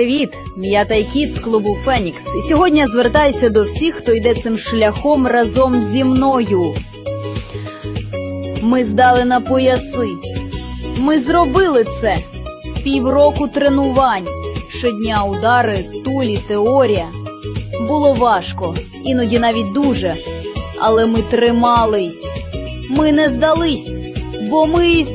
Привіт! Я Тайкіт з клубу Фенікс. І сьогодні звертаюся до всіх, хто йде цим шляхом разом зі мною. Ми здали на пояси. Ми зробили це. Півроку тренувань, щодня удари, тулі, теорія. Було важко, іноді навіть дуже. Але ми тримались. Ми не здались, бо ми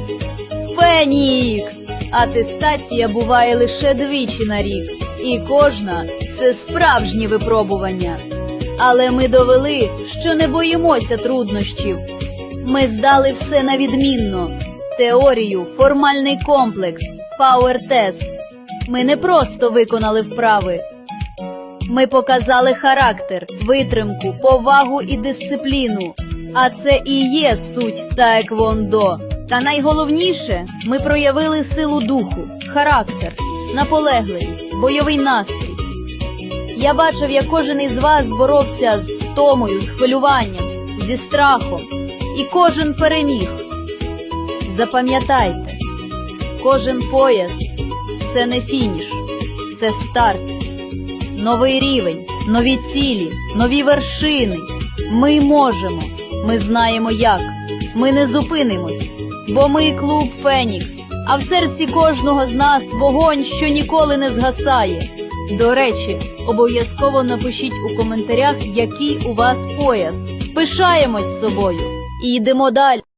Фенікс. Атестація буває лише двічі на рік, і кожна це справжнє випробування. Але ми довели, що не боїмося труднощів. Ми здали все на відмінно: теорію, формальний комплекс, пауер-тест. Ми не просто виконали вправи. Ми показали характер, витримку, повагу і дисципліну. А це і є суть таеквондо. Та найголовніше, ми проявили силу духу, характер, наполегливість, бойовий настрій. Я бачив, як кожен із вас боровся з втомою, з хвилюванням, зі страхом, і кожен переміг. Запам'ятайте, кожен пояс це не фініш, це старт. Новий рівень, нові цілі, нові вершини. Ми можемо, ми знаємо як. Ми не зупинимось, бо ми клуб Фенікс, а в серці кожного з нас вогонь, що ніколи не згасає. До речі, обов'язково напишіть у коментарях, який у вас пояс. Пишаємось собою і йдемо далі.